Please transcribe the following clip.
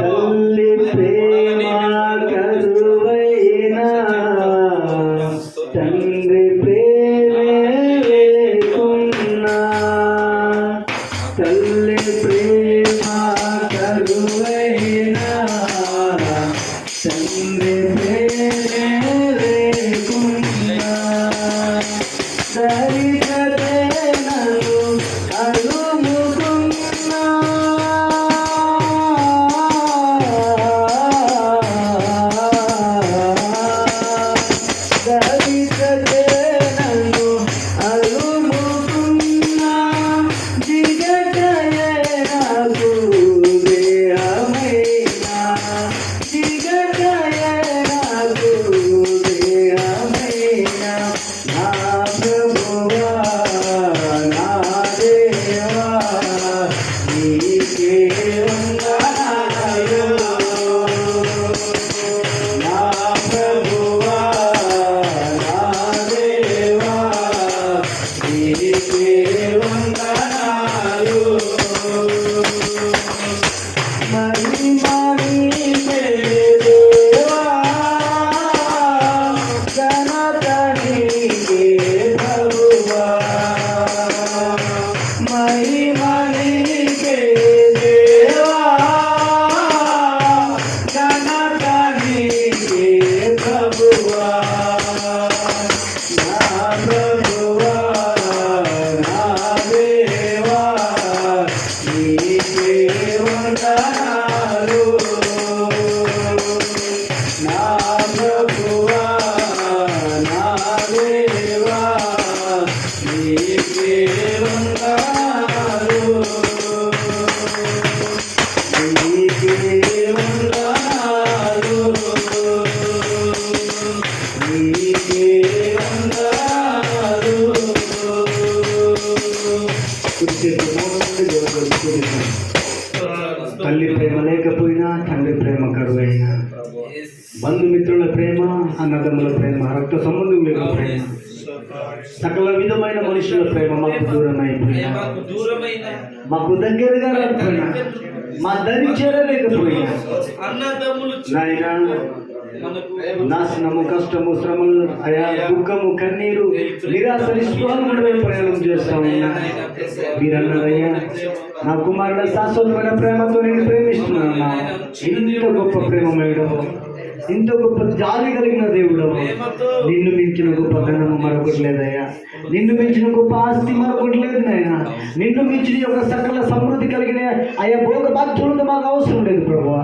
తల్లి ప్రేమ కరువైన తండ్రి ప్రేమే తల్లి ప్రేమ కరువైన తండ్రి ప్రేమే లేకున్నా अभी चले Lua. తల్లి ప్రేమ లేకపోయినా తండ్రి ప్రేమ కరువైనా. బంధుమిత్రుల ప్రేమ అన్నదమ్ముల ప్రేమ రక్త సంబంధుల ప్రేమ సకల విధమైన మనుషుల ప్రేమ మాకు దూరమైన మాకు దగ్గరగా రాకపోయినా మా దరి చేరలేకపోయినా. నాయన నాశనము కష్టము శ్రమలు అయా దుఃఖము కన్నీరు నిరాశ నిస్పృహముడే ప్రయాణం చేస్తా. ఉన్నా మీరన్నారయ్యా నా కుమారుల శాశ్వతమైన ప్రేమతో నేను ప్రేమిస్తున్నాను ఇంత గొప్ప ప్రేమమేడు ఇంత గొప్ప జాలి కలిగిన దేవుడు నిన్ను మించిన గొప్ప ధనము మరొకటి లేదయ్యా. నిన్ను మించిన గొప్ప ఆస్తి మరొకటి లేదు నాయన. నిన్ను మించిన యొక్క సకల సమృద్ధి కలిగిన అయ్యా భోగ బాధ్యులు మాకు అవసరం లేదు ప్రభువా.